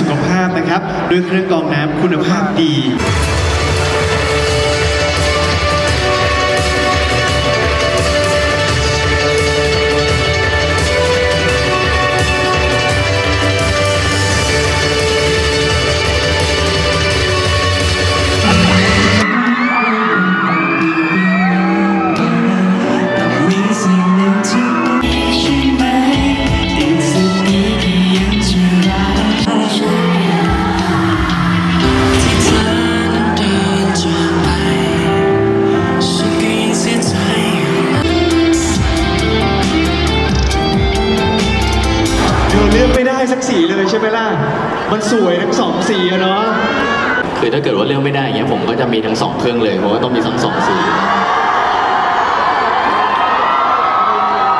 สุขภาพนะครับ ด้วยเครื่องกรองน้ำคุณภาพดี ไม่ได้สักสีเลยใช่ไหมล่ะ มันสวยทั้งสองสีอะเนาะ คือถ้าเกิดว่าเลือกไม่ได้อย่างเงี้ยผมก็จะมีทั้งสองเครื่องเลยเพราะว่าต้องมีทั้งสองสี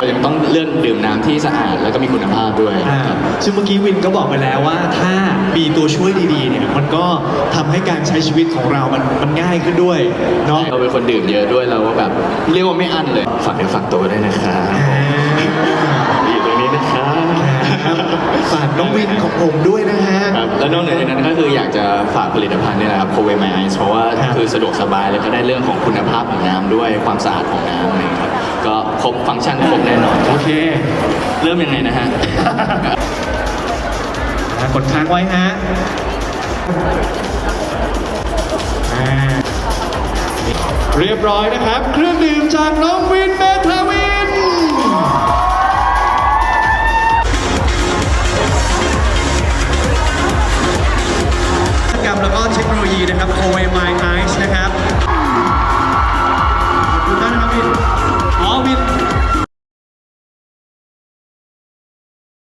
ยังต้องเลือกดื่มน้ำที่สะอาดแล้วก็มีคุณภาพด้วยอ่าครับ ซึ่งเมื่อกี้วินก็บอกไปแล้วว่าถ้ามีตัวช่วยดีๆเนี่ยมันก็ทำให้การใช้ชีวิตของเรามันมันง่ายขึ้นด้วยเนาะเราเป็นคนดื่มเยอะด้วยเราก็แบบเรียกว่าไม่อั้นเลย ฝากเนื้อฝากตัวด้วยนะครับอยู่ ฝากผลิตภัณฑ์เนี่ยนะครับโคเวไมไอซ์เพราะว่าครับคือสะดวกสบายแล้วก็ได้เรื่องของคุณภาพของน้ำด้วยความสะอาดของน้ำอะไรอย่างเงี้ยครับก็ครบฟังก์ชันครบแน่นอนคโอรับเคเริ่มยังไงนะฮะ อะกดค้างไว้ฮะอ่าเรียบร้อยนะครับ เครื่องดื่มจากน้องวินเมท ดีนะครับ o a My Eyes นะ